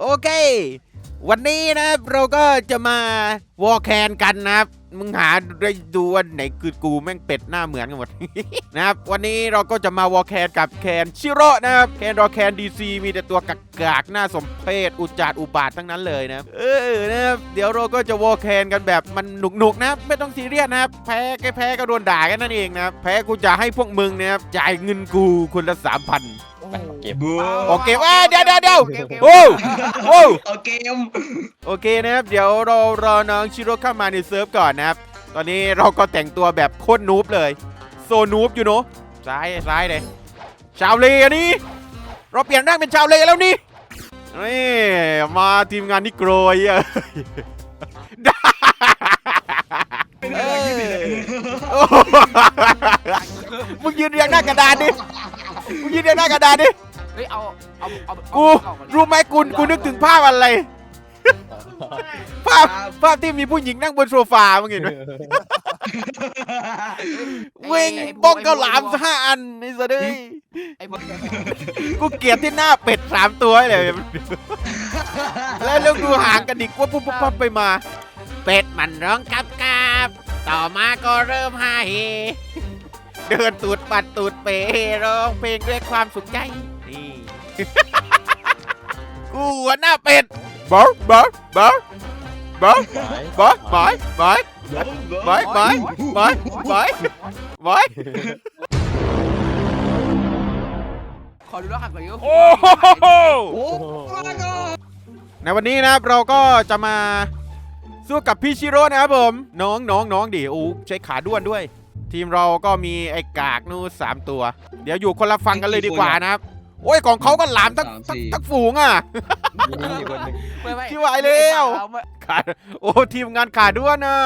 โอเค วันนี้นะครับเราก็จะมาวอลแคนกันนะครับ มึงหาได้ดูวันไหนคือกูแม่งเป็ดหน้าเหมือนกันหมด นะครับ วันนี้เราก็จะมาวอลแคนกับแคนชิโร่นะครับ แคนรอแคนดีซีมีแต่ตัวกักกากๆหน้าสมเพศอุจจาดอุบาททั้งนั้นเลยนะครับเออนะครับเดี๋ยวเราก็จะวอลแคนกันแบบมันหนุกๆนะครับไม่ต้องซีเรียสนะครับแพ้ก็แพ้ก็โดนด่ากันนั่นเองนะครับแพ้กูจะให้พวกมึงนะครับจ่ายเงินกูคนละสามพันเก็บ โอเคเอ้ยเดี๋ยวเดี๋ยวเดี๋ยวโอ้โอ้โอเคมโอเคนะครับ เดี๋ยวเรารอน้องชิโร่เข้ามาในเซิร์ฟก่อนนะครับ ตอนนี้เราก็แต่งตัวแบบโคตรนูบเลย โซนูบอยู่เนอะซ้ายซ้ายเลยชาวเลอันนี้ เราเปลี่ยนร่างเป็นชาวเลแล้วนี่นี่มาทีมงานนิโกรยอะเออโอ้โหมึงยืนเรียงหน้ากระดานดิ มึงยืนเรียงหน้ากระดานดิ เฮ้ยเอาเอาเอากูรู้ไหมกูกูนึกถึงภาพอะไร ภาพภาพที่มีผู้หญิงนั่งบนโซฟามึงเห็นไหมเวงบ้องเกาหลามห้าอันนี่สะดือไอ้พวกกูเกลียดที่หน้าเป็ดสามตัวเลยแล้วเรื่องดูหางกระดิกว่าปุ๊บปุ๊บปั๊บไปมา เป็ดมันร้องกับกับต่อมาก็เริ่มฮาเฮเดินตูดปัดตูดเปร้องเพลงด้วยความสุขใจนี่กูหัวหน้าเป็ดบอสบอสบอส บอสบอสบอยบอยบอยบอยบอยบอยบอยขอดูรหัสก่อนดิโอ้โหโอ้มาก็ในวันนี้นะครับเราก็จะมาสู้กับพี่ชิโร่นะครับผม น้องน้องน้องดิโอ้ใช้ขาด้วนด้วย ทีมเราก็มีไอ้กากนู่นสามตัว เดี๋ยวอยู่คนละฝั่งกันเลยดีกว่านะครับ โอ้ยของเขาก็หลามทั้งทั้งทั้งฝูงอะมีคนหนึ่งไม่ไม่ชิบหายแล้วเอามาขาโอ้ทีมงานขาด้วนอะ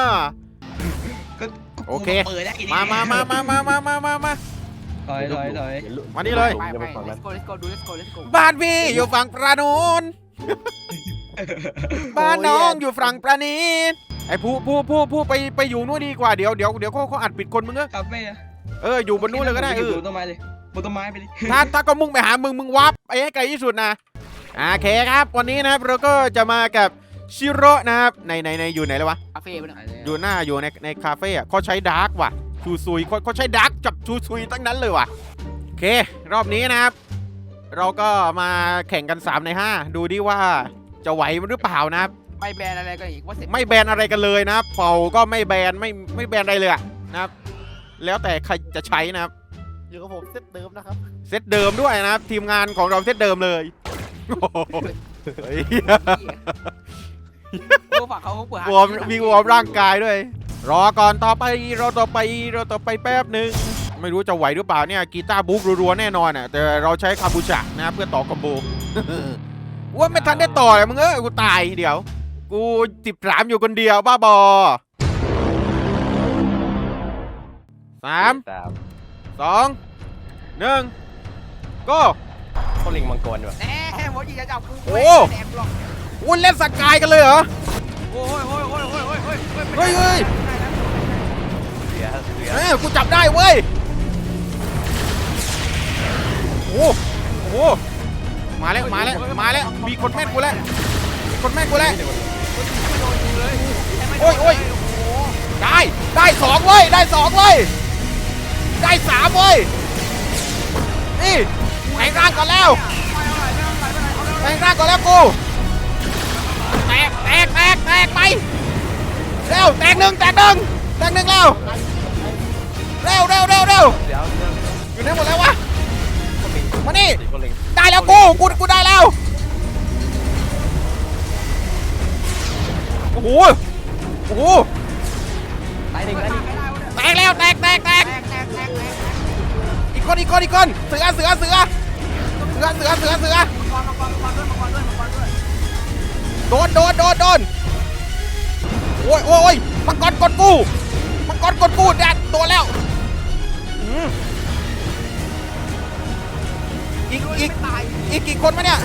ก็โอเค เปิดได้มามามามามามามามามา ถอยถอยถอยมานี่เลย ไปไป let's go let's go ดู let's go let's go บ้านพี่อยู่ฝั่งประนูนบ้านน้องอยู่ฝั่งประนีนไอ้ผู้ผู้ผู้ผู้ไปไปอยู่นู่นดีกว่าเดี๋ยวเดี๋ยวเดี๋ยวเขาเขาอัดปิดคนมึงเออคาเฟ่อะเอออยู่บนนู่นเลยก็ได้เออบนต้นไม้เลย บนต้นไม้ไปดิถ้าถ้าก็มุ่งไปหามึงมึงวับไอ้ให้ไกลที่สุดนะโอเคครับ วันนี้นะครับเราก็จะมากับชิโร่นะครับในในในอยู่ไหนแล้ววะคาเฟ่ไปหน่อยอยู่หน้าอยู่ในในคาเฟ่อะเขาใช้ดาร์กว่ะชูซุยเขาเขาใช้ดาร์กจับชูซุยตั้งนั้นเลยว่ะโอเค รอบนี้นะครับ เราก็มาแข่งกัน 3 ใน 5 ดูดิว่าจะไหวมันหรือเปล่านะครับไม่แบนอะไรกันอีกว่าเสร็จไม่แบนอะไรกันเลยนะครับเป่าก็ไม่แบนไม่ไม่แบนอะไรเลยอะนะครับแล้วแต่ใครจะใช้นะครับ อยู่กับผมเซตเดิมนะครับเซตเดิมด้วยนะครับ ทีมงานของเราเซตเดิมเลยโอ้โหเฮ้ยกูฝากเขาเขาเปิดวอร์มมีวอร์มร่างกายด้วย รอก่อนต่อไปรอต่อไปรอต่อไปแป๊บหนึ่งไม่รู้จะไหวหรือเปล่าเนี่ยกีตาร์บุ๊กรัวๆแน่นอนอะแต่เราใช้คาบูชะนะครับเพื่อต่อคอมโบว่าไม่ทันได้ต่อเลยมึงเอ้ยกูตายเดี๋ยว กูติดสามอยู่คนเดียวบ้าบอสามสาม สองหนึ่งก็เขาลิงมังกรว่ะแหมหมดจีจะจับกูโอ้แดกหรอกวุ้นเล่นสกายกันเลยเหรอ โอ้ยโอ้ยโอ้ยโอ้ยโอ้ยโอ้ยเฮ้ยเฮ้ยเสียเสียเอ้ยกูจับได้เว้ย โอ้โหมาแล้วมาแล้วมาแล้วมีคนแม่นกูแล้วมีคนแม่นกูแล้วโอ้ยโอ้ยได้ได้สองเว้ยได้สองเว้ย ได้สามเว้ยนี่แปลงร่างก่อนแล้วแปลงร่างก่อนแล้วกูแตกแตกแตกแตกไปเร็วแตกหนึ่งแตกหนึ่งแตกหนึ่งแล้วเร็วเร็วเร็วเร็วเดี๋ยวอยู่ไหนหมดแล้ววะมานี่สี่คนลิงได้แล้วกูกูกูได้แล้วโอ้โหโอ้โหตายหนึ่งตายหนึ่งแตกแล้วแตก อีกคนอีกคนอีกคนเสือเสือเสือเสือเสือเสือเสือมังกรมังกรมังกรด้วยมังกรด้วยมังกรด้วยโดนโดนโดนโดนโอ้ยโอ้ยโอ้ยมังกรกดกูมังกรกดกูแดดโดนแล้วอืมอีกอีกอีกกี่คนวะเนี่ย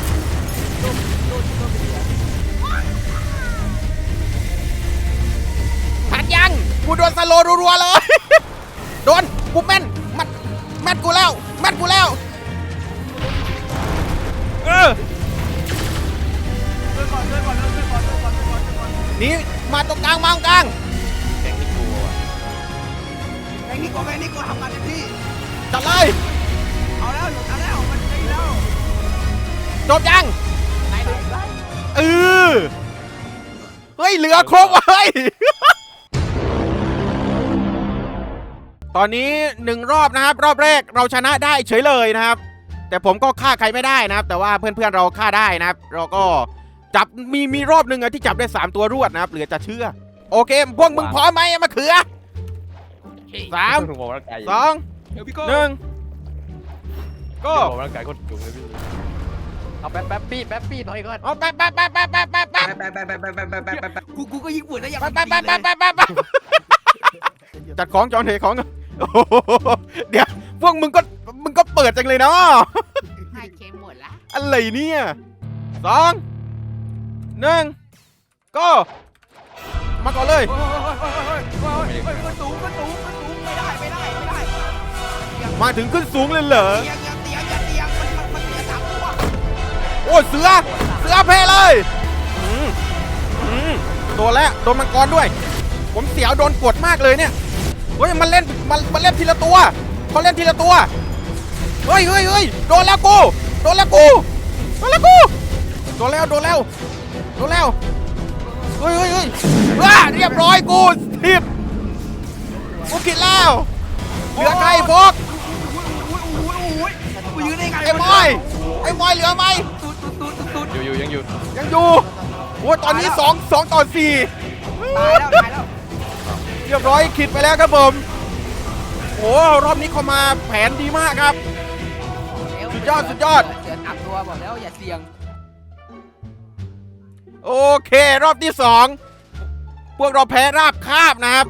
ทันยังกูโดนสโลรัวๆเลย โดนกูแม่น แม่นกูแล้วแม่นกูแล้ว เออหนีมาตรงกลางมาตรงกลางแกงที่กลัวว่ะแม่งนี่กูแม่งนี่กูทำงานเต็มที่ จัดเลยเอาแล้วเอาแล้วมันได้แล้วจบยังไหนไหนไหนเออเฮ้ยเหลือครบเฮ้ย ตอนนี้หนึ่งรอบนะครับ รอบแรกเราชนะได้เฉยเลยนะครับ แต่ผมก็ฆ่าใครไม่ได้นะครับ แต่ว่าเพื่อนๆเราฆ่าได้นะครับ เราก็จับมีมีรอบหนึ่งอะที่จับได้ 3 ตัวรวดนะครับ เหลือจะเชื่อ โอเค พวกมึงพร้อมไหมมะเขือสามผมร่างกายอยู่สองเดี๋ยวพี่โก้หนึ่งก็ผมร่างกายโคตรจุกเลยพี่เอาแป๊บแป๊บปี้แป๊บปี้ถอยก่อนเอาไปไปไปไปไปไปไปไปไปไปไปไปไปไปไปไปกูกูก็ยิงปืนได้ยังไปไปไปไปไปไปจัดของจอนเทของ โอ้โหเดี๋ยวพวกมึงก็มึงก็เปิดจังเลยเนาะให้เค็มหมดละอะไรเนี่ยสองหนึ่งก็มาก่อนเลยโอ้ยโอ้ยโอ้ยโอ้ยโอ้ยโอ้ยขึ้นสูงขึ้นสูงขึ้นสูงไม่ได้ไม่ได้ไม่ได้มาถึงขึ้นสูงเลยเหรอเตียงอย่าเตียงอย่าเตียงมันมันมันเตียงสามตัวโอ้เสือเสือเพเลยอืมอืมโดนแล้วโดนมังกรด้วย ผมเสียวโดนกดมากเลยเนี่ย เฮ้ยมันเล่นมันมันเล่นทีละตัวเขาเล่นทีละตัวเฮ้ยเฮ้ยเฮ้ยโดนแล้วกูโดนแล้วกูโดนแล้วกูโดนแล้วโดนแล้วโดนแล้วเฮ้ยเฮ้ยเฮ้ยว้าเรียบร้อยกูทิดกูกินแล้วเหลือใครพวกอุ้ยอุ้ยอุ้ยกูยืนได้ไงไอ้มอยไอ้มอยเหลือไหมตุ๊ดตุ๊ดตุ๊ดตุ๊ดอยู่อยู่ยังอยู่ยังอยู่โอ้ยตอนนี้สองสองต่อสี่ตายแล้วตายแล้ว เรียบร้อยขิดไปแล้วครับผมโอ้รอบนี้เขามาแผนดีมากครับ สุดยอดสุดยอด เสือตับตัวบอกแล้วอย่าเสี่ยง โอเค รอบที่สองพวกเราแพ้ราบคาบนะครับ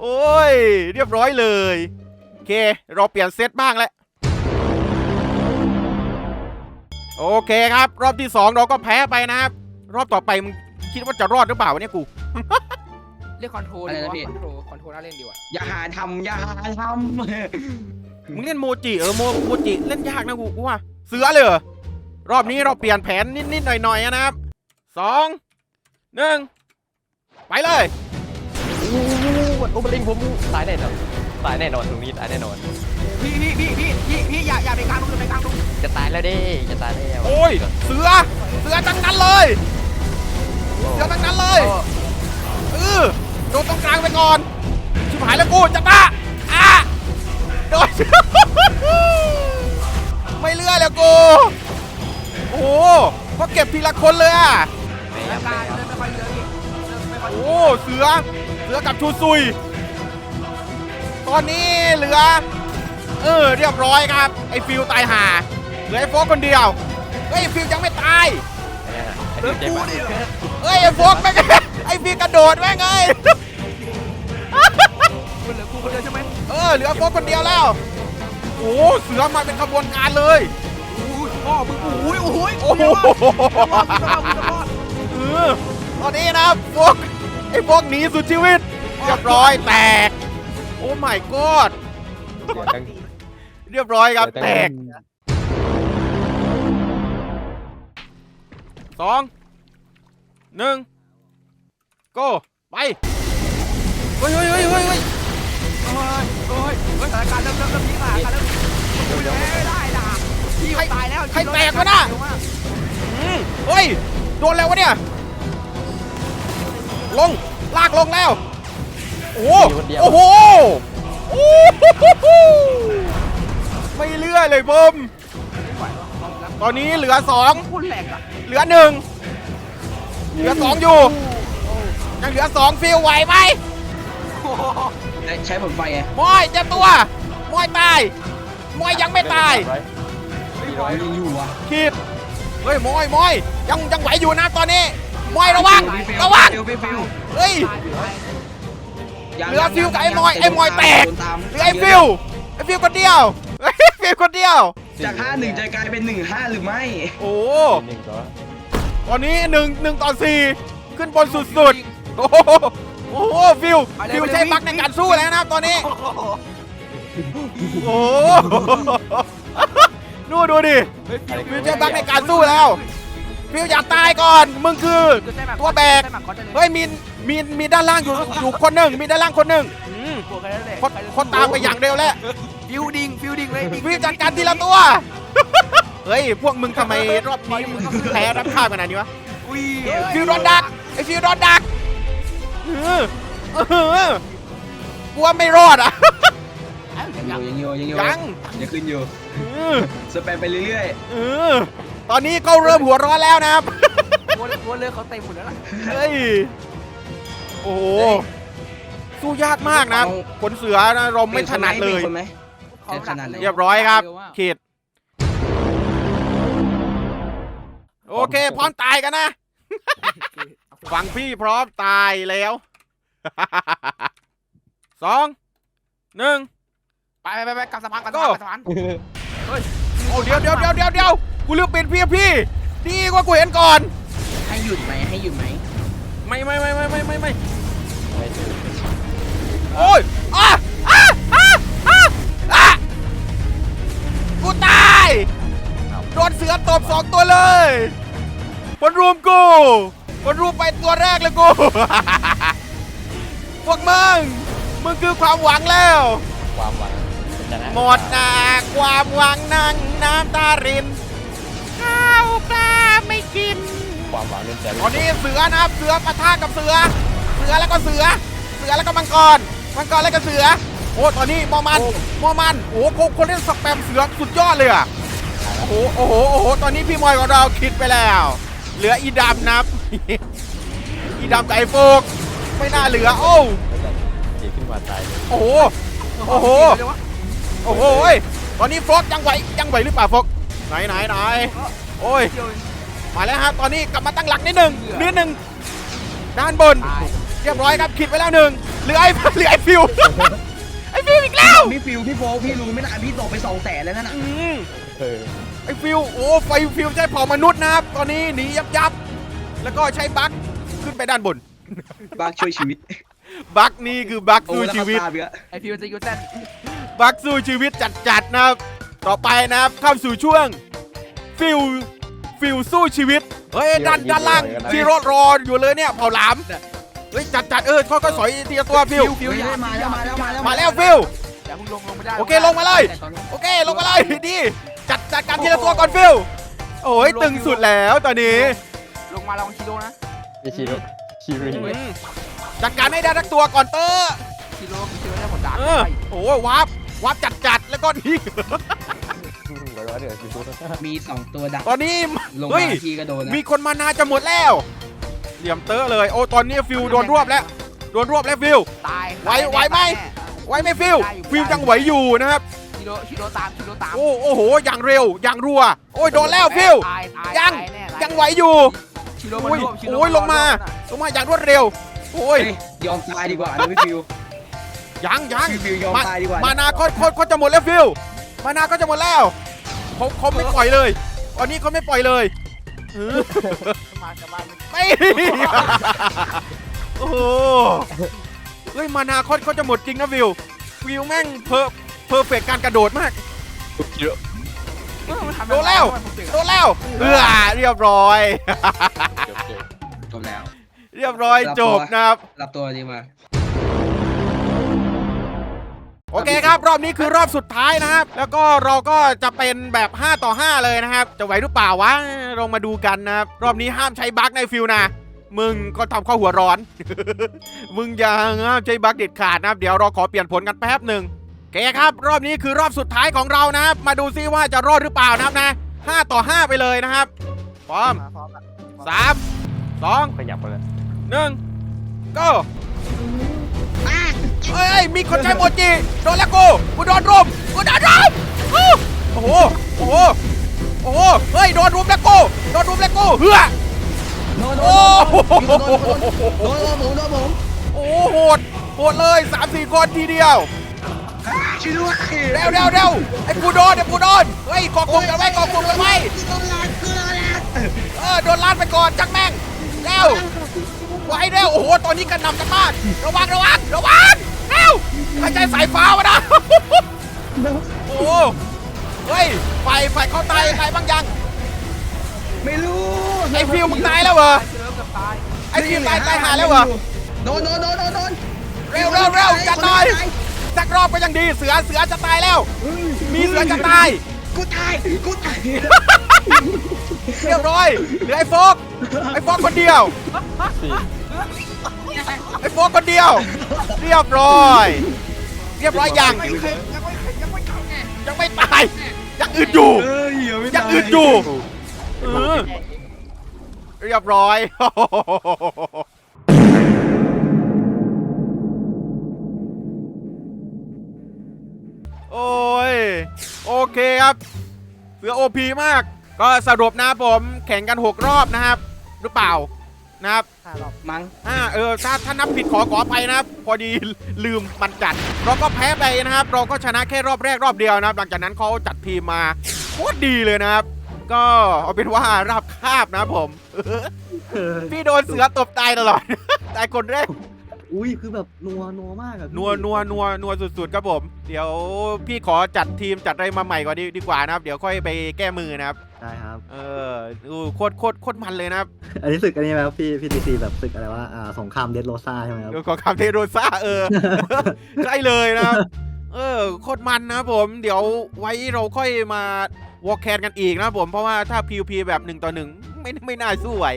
โอ้ย เรียบร้อยเลย โอเค เราเปลี่ยนเซตบ้างแล้ว โอเคครับ รอบที่สองเราก็แพ้ไปนะครับ รอบต่อไปมึงคิดว่าจะรอดหรือเปล่าวะเนี่ยกู เรียกคอนโทรลดีกว่าคอนโทรลคอนโทรลน่าเล่นดีว่ะอย่าหาทำอย่าหาทมึงเล่นโมจิเออโมโมจิเล่นยากนะกูกูว่าเสือเลยเหรอรอบนี้เราเปลี่ยนแผนนิดๆหน่อยๆนะครับสองหนึ่งไปเลยโอ้โหลิงผมตายแน่นอนตายแน่นอนตรงนี้ตายแน่นอน พี่พี่พี่พี่พี่พี่อย่าอย่าไปกลางตรงอย่าไปกลางตรงจะตายแล้วดิจะตายแล้วโอ้ยเสือเสือทั้งนั้นเลยเสือทั้งนั้นเลยเออโดน ตรงกลางไปก่อน ชิบหายแล้วกูจับตาอะโดน ไม่เลื่อยแล้วกู โอ้โหก็เก็บทีละคนเลยอะไม่แล้วไม่การเดินไม่ค่อยเยอะพี่เดินไม่ค่อยโอ้เสือ เสือกับชูซุย ตอนนี้เหลือ เออ เรียบร้อยครับ ไอ้ฟิวตายห่า เหลือไอ้โฟกคนเดียว เฮ้ยไอ้ฟิวยังไม่ตายเดินกูดิเฮ้ยไอ้โฟกแม่ง ไอ้ฟิวกระโดดแม่งเอ้ย เหลือโฟกคนเดียวแล้ว โอ้เสือมาเป็นขบวนการเลยอุ้ยพ่อมึงอุ้ยโอ้ยโอ้โหตอนนี้นะโฟกไอ้โฟกหนีสุดชีวิตเรียบร้อยแตก โอ้ my god เรียบร้อยครับแตกสองหนึ่งโก้ไป เฮ้ยเฮ้ยเฮ้ยเฮ้ย กูยังไม่ได้ด่าพี่ตายแล้วอืมเฮ้ย โดนแล้ววะเนี่ย ลง ลากลงแล้ว โอ้โหโอ้โหโอ้โหไม่เลื่อยเลยเบิ้มตอนนี้เหลือสองพูดแหลกอะเหลือหนึ่งเหลือสองอยู่ ยังเหลือสองฟิลไหวไหมำใช้ผลไฟไงมอยเจ็บตัวมอยตาย มอยยังไม่ตายยังอยู่วะขีดเฮ้ยมอยมอยยังยังไหวอยู่นะตอนนี้มอยระวังระวังฟิวฟิวฟิวเฮ้ยยังเหลือฟิวกับไอ้มอยไอ้มอยแตกโดนามเหลือไอ้ฟิลไอ้ฟิลคนเดียวเฮ้ยฟิลคนเดียว จากห้าหนึ่งจะกลายเป็นหนึ่งห้าหรือไม่โอ้หนึ่งก็ตอนนี้หนึ่งหนึ่งต่อสี่ขึ้นบนสุดๆโอ้โหโอ้โหฟิลฟิลใช้บักในการสู้แล้วนะครับตอนนี้ โอ้โหนู่นดูดิฟิวใช้บัคในการสู้แล้วฟิฟิวอย่าตายก่อน มึงคือ ตัวแบก เฮ้ยมีมีมีด้านล่างอยู่อยู่คนหนึ่งมีด้านล่างคนหนึ่งอืมบวกกันแล้วแหละคนคนตามไปอย่างเร็วแล้วฟิวดิ้งฟิวดิ้งเลยฟิวจัดการทีละตัว เฮ้ยพวกมึงทำไมรอบนี้มึงแพ้รับข้าวขนาดนี้วะอุ้ยฟิวโดนดักไอฟิวโดนดักเออเออกลัวไม่รอดอะ ยังอยู่ยังอยู่ยัยังงยังขึ้นอยู่เออสแปมไปเรื่อยเออตอนนี้ก็เริ่มหัวร้อนแล้วนะครับกลัวกลัวเลือกเขาเต็มหมดแล้วล่ะเฮ้ย โอ้โห สู้ยากมากนะครับขนเสือนะเราๆไม่ถนัดเลยมีคนไหม เขาหนักเลยเรียบร้อยครับขีดโอเค พร้อมตายกันนะฟังพี่พร้อมตายแล้ว สอง หนึ่ง ไปไปไปกลับสะพานกลับก็สะพานกลับสะพานโอ้เดี๋ยวเดี๋ยวเดี๋ยวเดี๋ยวเดี๋ยวกูเลือกเป็นพี่พี่ดีกว่ากูเห็นก่อน ให้หยุดไหมให้หยุดไหมไม่ไม่ไม่ไม่ไม่ไม่ไม่โอ้ยอะอะอะอะอะกูตายโดนเสือตบสองตัวเลยมันรุมกูมันรุมไปตัวแรกเลยกูพวกมึงมึงคือความหวังแล้ว ความหวัง ชนะหมดหนาความหวังนั่งน้ำตารินข้าวปลาไม่กิน ความหวังเริ่มจะตอนนี้เสือนะครับเสือปะทะกับเสือ เสือแล้วก็เสือ เสือแล้วก็มังกร มังกรแล้วก็เสือ โอ้ตอนนี้มอมันมอมันโอ้โหคนเล่นสแปมเสือสุดยอดเลยอะโอ้โหโอ้โหโอ้โหตอนนี้พี่มอยของเราคิดไปแล้ว เหลืออีดำนะครับ อีดำไก่โฟกไม่น่าเหลือ โอ้เจีขึ้นมาตายเลยโอ้โห โอ้โห เดี๋ยววะ โอ้โหยตอนนี้ฟลอกยังไหวยังไหวหรือเปล่าฟลอกไหนไหนไหนโอ้ยเดี๋ยวมาแล้วฮะตอนนี้กลับมาตั้งหลักนิดหนึ่งนิดหนึ่งด้านบนตายเรียบร้อยครับคิดไว้แล้วหนึ่งเหลือไอ้เหลือไอ้ฟิวไอ้ฟิวอีกแล้วพี่ฟิวพี่โฟกพี่รู้ไม่นานพี่ตกไปสองแสนแล้วนั่นน่ะอืมเออไอ้ฟิวโอ้ไฟฟิวใช้เผ่ามนุษย์นะครับตอนนี้หนียับยับแล้วก็ใช้บั๊กขึ้นไปด้านบนบางช่วยชีวิตบั๊กนี่คือบั๊กโอ้สู้แล้วชีเขาวิตตาเบี้ยไอฟิวจะยูเซน บั๊กสู้ชีวิตจัดๆนะครับ ต่อไปนะครับเข้าสู่ช่วงฟิวฟิวสู้ชีวิตเฮ้ยด้านด้านล่างที่รถรออยู่เลยเนี่ยเผาหลามเฮ้ยจัดจัดๆเออเขาก็สอยทีละตัวฟิวฟิวเฮ้ยมาแล้วมาแล้วมาแล้วมาแล้วฟิวอย่าเพิ่งลงลงไม่ได้โอเคลงมาเลยโอเคลงมาเลยดีจัดจัดการทีละตัวก่อนฟิวโอ้ยตึงสุดแล้วตอนนี้ ลงมาลองชิโร่นะอิชิโร่ชิริอืมจัดการให้ได้ทักตัวก่อนเตอร์ชิโร่คือชิโร่ได้ผลด่าเออโอ้ยวาร์ป วาร์ปจัดจัดๆแล้วก็นี่ ไว้ว่าเดี๋ยวชิโร่มีสองตัวดักตอนนี้ลงเฮ้มายทีก็โดนนะมีคนมานาจะหมดแล้ว เหลี่ยมเตอร์เลย โอ้ตอนนี้ฟิวโดนรวบแล้ว โดนรวบแล้วฟิว ตายไหวไหวไหมไว้ไหม่ฟิว ฟิวยังไหวอยู่นะครับ ชิโร่ชิโร่ตามชิโร่ตามโอ้โอ้โห อย่างเร็ว อย่างรัว โอ้ยโดนแล้วฟิว ตายตายยัง ตาแน่ตายังไหวอยู่ ชิโร่โอ้มันยรวบชิโร่โอ้ยลงมาลงมาอย่างรวดเร็ว โอ้ยเฮ้ย ยอมตายดีกว่านะพี่ฟิว ยังยังพี่ฟิวยอมมาตายดีกว่ามานะนาเขาเขาเขาจะหมดแล้วฟิวมานาก็จะหมดแล้วเขาเขาไม่ปล่อยเลยตอนนี้เขาไม่ปล่อยเลยเออมาจากบ้านมันไม่โอ้โหเฮ้ยมานาเขาเขาจะหมดจริงนะฟิวฟิวแม่งเพอร์เพอร์เฟกการกระโดดมากชิโร่เออมันทำโดนแล้วมันเก่งโดนแล้วเอือเรียบร้อยจบเกมจบแล้ว เรียบร้อยจบนะครับรับตัวดีมา โอเคครับ รอบนี้คือรอบสุดท้ายนะครับ แล้วก็เราก็จะเป็นแบบ 5 ต่อ 5 เลยนะครับ จะไหวหรือเปล่าวะลองมาดูกันนะครับ รอบนี้ห้ามใช้บั๊กในฟิลนะ มึงก็ทำข้อหัวร้อน มึงอย่าห้ามใช้บั๊กเด็ดขาดนะครับ เดี๋ยวเราขอเปลี่ยนผลกันแป๊บหนึ่งโอเคครับ รอบนี้คือรอบสุดท้ายของเรานะครับ มาดูซิว่าจะรอดหรือเปล่านะครับนะ 5 ต่อ 5 ไปเลยนะครับพร้อมมาพร้อมกันสามสองขยับไปเลยหนึ่งก็ เฮ้ยมีคนใช้โมจิโดนแล้วกูกูโดนรุมกูโดนรุมโอ้โหโอ้โหโอ้โหเฮ้ยโดนรุมแล้วกูโดนรุมแล้วกูเฮือโดนโดโอ้นโหโดนโดนโดนผมโอ้โหดโหดเลยสามสี่คนทีเดียวช่วยด้วยเร็วเร็วเร็วไอ้กูโดนไอ้กูโดนเฮ้ยกอกกลุ่มกันไว้กอกกลุ่มกันไว้เออโดนลาดไปก่อนจักแม่งเร็วไว้เร็วโอ้โหตอนนี้กระหนำกันมากระวังระวังระวัง หายใจสายฟ้าวะนะโอ้โหเฮ้ยไฟไฟเข้าตายใครบ้างยังไม่รู้ไไอ้ฟิวมึงตายแล้วเหรอเริ่มกับตายไอ้ฟิวตายตายหาแล้วเหรอโดนโดนโดนโดนโดนเร็วเร็วเร็วจัดหน่อยสักรอบก็ยังดีเสือเสือจะตายแล้ว มีเสือจะตายกูตายกูตายเรียบร้อยเหลือไอ้โฟกไอ้โฟกคนเดียว ไอ้โฟกคนเดียว เรียบร้อย เรียบร้อยยังไม่เคยยังไม่เคยยังไม่เข้าไงยังไม่ตายยังอื่นอยู่ เอ้ยเหี้ยไม่ยัตางอื่นอยู่เออเรียบร้อยโอ้ย โอเคครับ เสือโอพีมาก ก็สรุปนะผม แข่งกัน 6 รอบนะครับ หรือเปล่า นะครับห้ารอบมั้งอ่าเออถ้าถ้านับผิดขอขอไปนะครับพอดีลืมมันจัด เราก็แพ้ไปนะครับ เราก็ชนะแค่รอบแรกรอบเดียวนะครับ หลังจากนั้นเขาจัดทีมมาโคตรดีเลยนะครับ ก็เอาเป็นว่าราบคาบนะครับผมพี่โดนเสือตบตายตลอดตายคนแรก อุ้ยคือแบบนัวนัวมากอะพี่นัวนัวนัวนัวสุดๆครับผม เดี๋ยวพี่ขอจัดทีมจัดอะไรมาใหม่ก่อนดีดีกว่านะครับ เดี๋ยวค่อยไปแก้มือนะครับ ได้ครับ เออดูโคตรโคตรโคตรมันเลยนะครับอันนี้ศึกอันนี้ไหมครับพี่พี่ทีซีแบบศึกอะไรว่าอ่าสงครามเดดโรซ่าใช่ไหมครับเดี๋ยวขอคำเทโรซ่าเออ ใช่เลยนะครับ เออโคตรมันนะครับผม เดี๋ยวไว้เราค่อยมาวอลแคนกันอีกนะครับผม เพราะว่าถ้า PVP แบบหนึ่งต่อหนึ่งไม่ไม่น่าสู้ไหว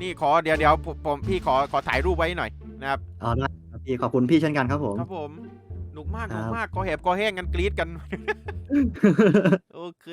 นี่ขอเดี๋ยวเดี๋ยวผมผมพี่ขอขอถ่ายรูปไว้หน่อย นะครับอ๋อได้ครับพี่ขอบคุณพี่เช่นกันครับผม ครับผมหนุกมากหครันุบกมากคอแหบคอแห้งกันกรี๊ดกัน โอเค